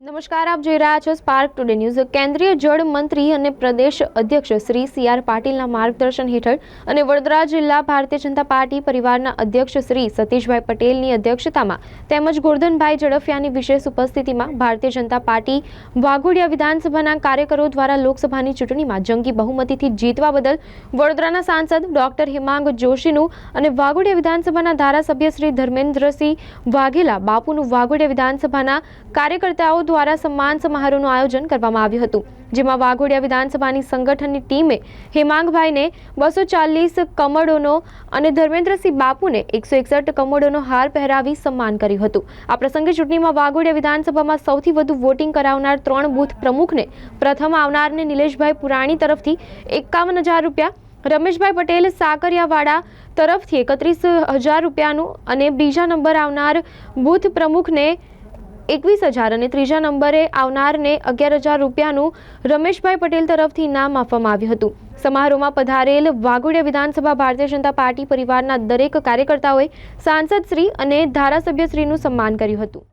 નમસ્કાર, આપ જોઈ રહ્યા છો સ્પાર્ક ટુડે ન્યૂઝ કેન્દ્રીય જળ મંત્રી અને પ્રદેશ અધ્યક્ષ શ્રી સી આર પાટીલના માર્ગદર્શન હેઠળ અને વડોદરા જિલ્લા ભારતીય જનતા પાર્ટી પરિવારના અધ્યક્ષ શ્રી સતીશભાઈ પટેલની અધ્યક્ષતામાં તેમજ ગોરધનભાઈ ઝડફિયાની વિશેષ ઉપસ્થિતિમાં ભારતીય જનતા પાર્ટી વાઘોડિયા વિધાનસભાના કાર્યકરો દ્વારા લોકસભાની ચૂંટણીમાં જંગી બહુમતીથી જીતવા બદલ વડોદરાના સાંસદ ડોક્ટર હિમાંગ જોશીનું અને વાઘોડિયા વિધાનસભાના ધારાસભ્ય શ્રી ધર્મેન્દ્રસિંહ વાઘેલા, બાપુનું વાઘોડિયા વિધાનસભાના કાર્યકર્તાઓ દ્વારા સન્માન સમારોહનું આયોજન કરવામાં આવ્યું હતું, જેમાં વાઘોડિયા વિધાનસભાની સંગઠનની ટીમે હેમાંગભાઈને બસો ચાલીસ કમળોનો અને ધર્મેન્દ્રસિંહ બાપુને એકસો એકસઠ કમળોનો હાર પહેરાવી સન્માન કર્યું હતું. આ પ્રસંગે ચૂંટણીમાં વાઘોડિયા વિધાનસભામાં સૌથી વધુ વોટિંગ કરાવનાર ત્રણ બૂથ પ્રમુખને પ્રથમ આવનારને નિલેશભાઈ પુરાણી તરફથી એકાવન હજાર રૂપિયા, રમેશભાઈ પટેલ સાકરિયાવાડા તરફથી એકત્રીસ હજાર રૂપિયાનું અને બીજા નંબર આવનાર બૂથ પ્રમુખને એકવીસ હજાર અને ત્રીજા નંબરે આવનારને અગિયાર હજાર રૂપિયાનું રમેશભાઈ પટેલ તરફથી ઇનામ આપવામાં આવ્યું હતું. સમારોહમાં પધારેલ વાઘોડિયા વિધાનસભા ભારતીય જનતા પાર્ટી પરિવારના દરેક કાર્યકર્તાઓએ સાંસદ શ્રી અને ધારાસભ્યશ્રીનું સન્માન કર્યું હતું.